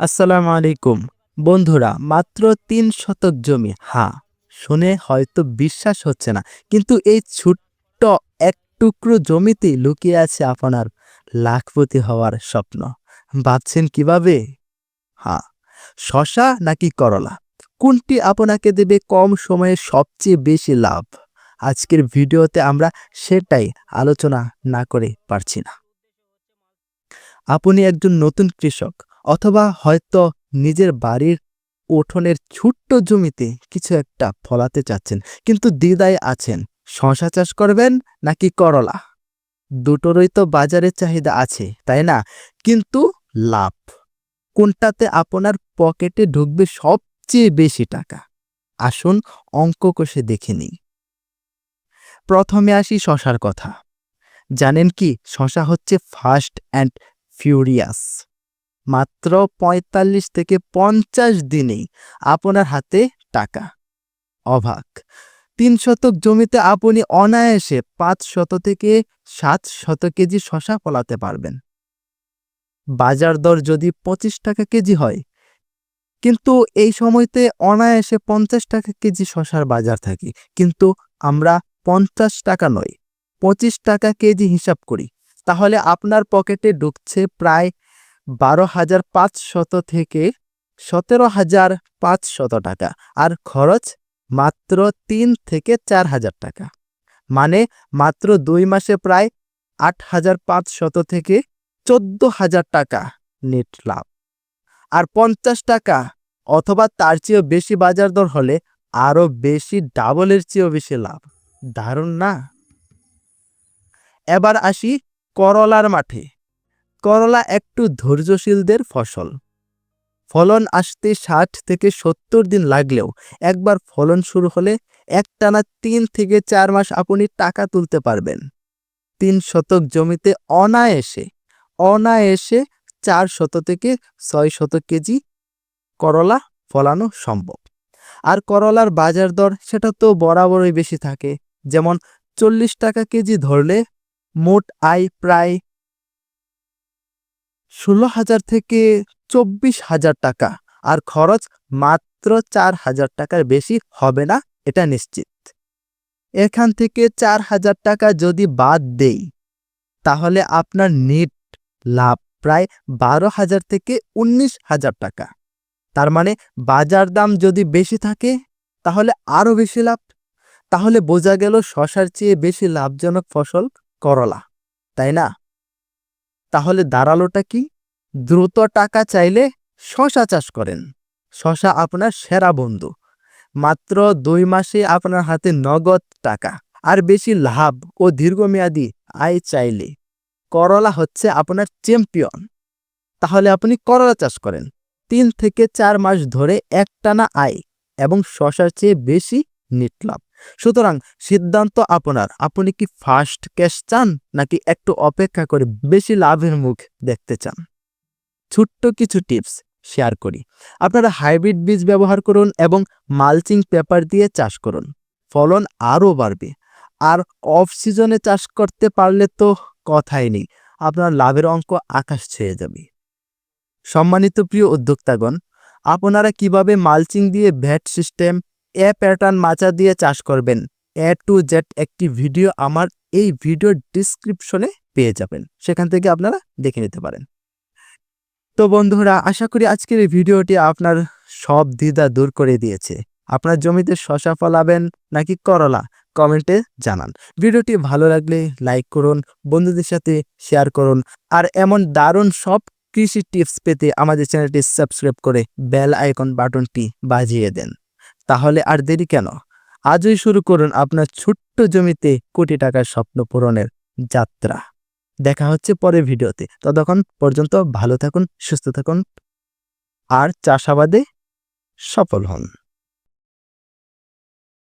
আসসালামু আলাইকুম। বন্ধুরা, মাত্র তিন শতক জমি। হ্যাঁ শুনে হয়তো বিশ্বাস হচ্ছে না, কিন্তু এই ছোট্ট এক টুকরো জমিতেই লুকিয়ে আছে আপনার লাখপতি হওয়ার স্বপ্ন। ভাবছেন কীভাবে? হ্যাঁ শশা নাকি করলা? কোনটি আপনাকে দেবে কম সময়ে সবচেয়ে বেশি লাভ? আজকের ভিডিওতে আমরা সেটাই আলোচনা না করে পারছি না। আপনি একজন নতুন কৃষক অথবা হয়তো নিজের বাড়ির উঠোনের ছোট্ট জমিতে কিছু একটা ফলাতে চাচ্ছেন, কিন্তু দ্বিধায় আছেন। শশা চাষ করবেন নাকি করলা? দুটোরই তো বাজারে চাহিদা আছে, তাই না? কিন্তু লাভ। কোনটাতে আপনার পকেটে ঢুকবে সবচেয়ে বেশি টাকা? আসুন অঙ্ক কষে দেখে নিই। প্রথমে আসি শশার কথা। জানেন কি শশা হচ্ছে ফাস্ট অ্যান্ড ফিউরিয়াস মাত্র ৪৫ থেকে পঞ্চাশ দিনেই আপনার হাতে টাকা। অবাক। তিন শতক জমিতে আপনি অনায়াসে পাঁচ শত থেকে সাত শত কেজি শশা ফলাতে পারবেন। বাজার দর যদি পঁচিশ টাকা কেজি হয়, কিন্তু এই সময়তে অনায়াসে পঞ্চাশ টাকা কেজি শশার বাজার থাকে, কিন্তু আমরা পঞ্চাশ টাকা নয়, পঁচিশ টাকা কেজি হিসাব করি। তাহলে আপনার পকেটে ঢুকছে প্রায় বারো হাজার পাঁচশত থেকে সতেরো হাজার পাঁচশত টাকা, আর খরচ মাত্র তিন থেকে চার হাজার টাকা। মানে মাত্র দুই মাসে প্রায় আট হাজার পাঁচশত থেকে চোদ্দ হাজার টাকা নেট লাভ। আর পঞ্চাশ টাকা অথবা তার চেয়েও বেশি বাজার দর হলে আরও বেশি ডাবলের চেয়েও বেশি লাভ। দারুণ না? এবার আসি করলার মাঠে। করলা একটু ধৈর্যশীলদের ফসল। ফলন আসতে ষাট থেকে সত্তর দিন লাগলেও একবার ফলন শুরু হলে একটানা তিন থেকে চার মাস আপনি টাকা তুলতে পারবেন। তিন শতক জমিতে অনায়াসে অনায়াসে চার শত থেকে ছয় শত কেজি করলা ফলানো সম্ভব। আর করলার বাজার দর সেটা তো বরাবরই বেশি থাকে। যেমন চল্লিশ টাকা কেজি ধরলে মোট আয় প্রায় ষোলো হাজার থেকে চব্বিশ হাজার টাকা। আর খরচ মাত্র চার হাজার টাকার বেশি হবে না, এটা নিশ্চিত। এখান থেকে চার হাজার টাকা যদি বাদ দেই, তাহলে আপনার নেট লাভ প্রায় বারো হাজার থেকে উনিশ হাজার টাকা। তার মানে বাজার দাম যদি বেশি থাকে, তাহলে আরও বেশি লাভ। তাহলে বোঝা গেল শশার চেয়ে বেশি লাভজনক ফসল করলা, তাই না? তাহলে দাঁড়ালোটা কি? দ্রুত টাকা চাইলে শশা চাষ করেন। শশা আপনার সেরা বন্ধু। মাত্র দুই মাসে আপনার হাতে নগদ টাকা। আর বেশি লাভ ও দীর্ঘমেয়াদী আয় চাইলে। করলা হচ্ছে আপনার চ্যাম্পিয়ন। তাহলে আপনি করলা চাষ করেন। তিন থেকে চার মাস ধরে একটানা আয় এবং শশার চেয়ে বেশি নিট লাভ সুতরাং সিদ্ধান্ত আপনার, আপনি কি ফার্স্ট ক্যাশ চান, নাকি একটু অপেক্ষা করে বেশি লাভের মুখ দেখতে চান? ছোট্ট কিছু টিপস শেয়ার করি। আপনারা হাইব্রিড বীজ ব্যবহার করুন এবং মালচিং পেপার দিয়ে চাষ করুন। ফলন আরও বাড়বে। আর অফ সিজনে চাষ করতে পারলে তো কথাই নেই, আপনার লাভের অঙ্ক আকাশ ছুঁয়ে যাবে। সম্মানিত প্রিয় উদ্যোক্তাগণ, আপনারা কীভাবে মালচিং দিয়ে ভ্যাট সিস্টেম এ প্যাটার্ন মাচা দিয়ে চাষ করবেন। এ টু জেড একটি ভিডিও আমার এই ভিডিওর ডিসক্রিপশনে পেয়ে যাবেন। সেখান থেকে আপনারা দেখে নিতে পারেন। তো বন্ধুরা, আশা করি আজকের এই ভিডিওটি আপনার সব দ্বিধা দূর করে দিয়েছে। আপনার জমিতে শশা ফলাবেন নাকি করলা কমেন্টে জানান। ভিডিওটি ভালো লাগলে লাইক করুন, বন্ধুদের সাথে শেয়ার করুন, আর এমন দারুণ সব কৃষি টিপস পেতে আমাদের চ্যানেলটি সাবস্ক্রাইব করে বেল আইকন বাটনটি বাজিয়ে দেন। তাহলে আর দেরি কেন? আজই শুরু করুন আপনার ছোট্ট জমিতে কোটি টাকার স্বপ্ন পূরণের যাত্রা। দেখা হচ্ছে পরের ভিডিওতে। ততক্ষণ পর্যন্ত ভালো থাকুন, সুস্থ থাকুন, আর চাষাবাদে সফল হন।